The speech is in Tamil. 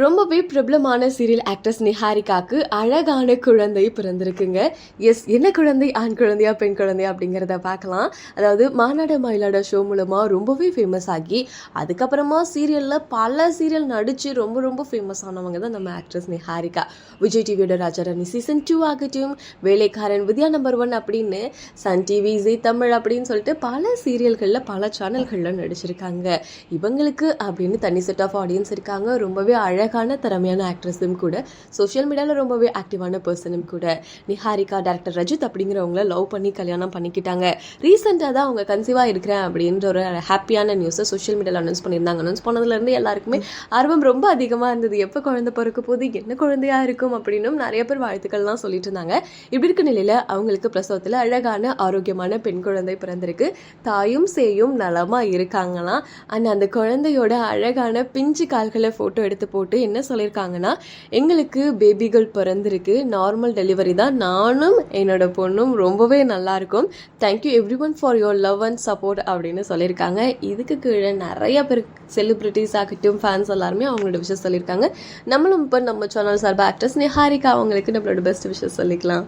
ரொம்பவே பிரபலமான சீரியல் ஆக்ட்ரஸ் நிஹாரிகாக்கு அழகான குழந்தை பிறந்திருக்குங்க. எஸ் என்ன குழந்தை? ஆண் குழந்தையா பெண் குழந்தையா அப்படிங்கிறத பார்க்கலாம். அதாவது மாநாட மயிலாட ஷோ மூலமாக ரொம்பவே ஃபேமஸ் ஆகி அதுக்கப்புறமா சீரியலில் பல சீரியல் நடித்து ரொம்ப ரொம்ப ஃபேமஸ் ஆனவங்க தான் நம்ம ஆக்ட்ரஸ் நிஹாரிகா. விஜய் டிவியோட ராஜாராணி சீசன் டூ ஆகட்டும் வேலைக்காரன் வித்யா நம்பர் ஒன் அப்படின்னு சன் டிவி ஜி தமிழ் அப்படின்னு சொல்லிட்டு பல சீரியல்களில் பல சேனல்களில் நடிச்சிருக்காங்க. இவங்களுக்கு அப்படின்னு தனி செட் ஆஃப் ஆடியன்ஸ் இருக்காங்க. ரொம்பவே அழகான திறமையான ஆக்ட்ரஸும் கூட சோஷியல் மீடியாவில் ரொம்பவே ஆக்டிவான பர்சனும் கூட நிஹாரிகா டேரக்டர் ரஜித் அப்படிங்கிறவங்கள லவ் பண்ணி கல்யாணம் பண்ணிக்கிட்டாங்க. ரீசெண்டாக தான் அவங்க கன்சீவாக இருக்கிறேன் அப்படின்ற ஒரு ஹாப்பியான நியூஸை சோஷியல் மீடியாவில் அனௌன்ஸ் பண்ணியிருந்தாங்க. அனௌன்ஸ் பண்ணதுலேருந்து எல்லாருக்குமே ஆர்வம் ரொம்ப அதிகமாக இருந்தது. எப்போ குழந்தை பிறக்க போது என்ன குழந்தையாக இருக்கும் அப்படின்னும் நிறைய பேர் வாழ்த்துக்கள்லாம் சொல்லிட்டு இருந்தாங்க. இப்படி இருக்க நிலையில் அவங்களுக்கு பிரசவத்தில் அழகான ஆரோக்கியமான பெண் குழந்தை பிறந்திருக்கு. தாயும் சேயும் நலமாக இருக்காங்களாம். அண்ட் அந்த குழந்தையோட அழகான பிஞ்சு கால்களை ஃபோட்டோ எடுத்து போட்டு என்ன சொல்லியிருக்காங்கன்னா எங்களுக்கு பேபிகள் பிறந்திருக்கு. நார்மல் டெலிவரி தான். நானும் என்னோட பொண்ணும் ரொம்பவே நல்லாயிருக்கும் thank you everyone for your love and support அப்படின்னு சொல்லியிருக்காங்க இதுக்கு கீழே நிறைய பேர் செலிப்ரிட்டிஸ் ஆகட்டும் ஃபேன்ஸ் எல்லாருமே அவங்களோட விஷயம் சொல்லியிருக்காங்க நம்மளும் இப்போ நம்ம சேனல் சார்பாக ஆக்ட்ரஸ் நிஹாரிகா அவங்களுக்கு நம்மளோட பெஸ்ட் விஷயம் சொல்லிக்கலாம்.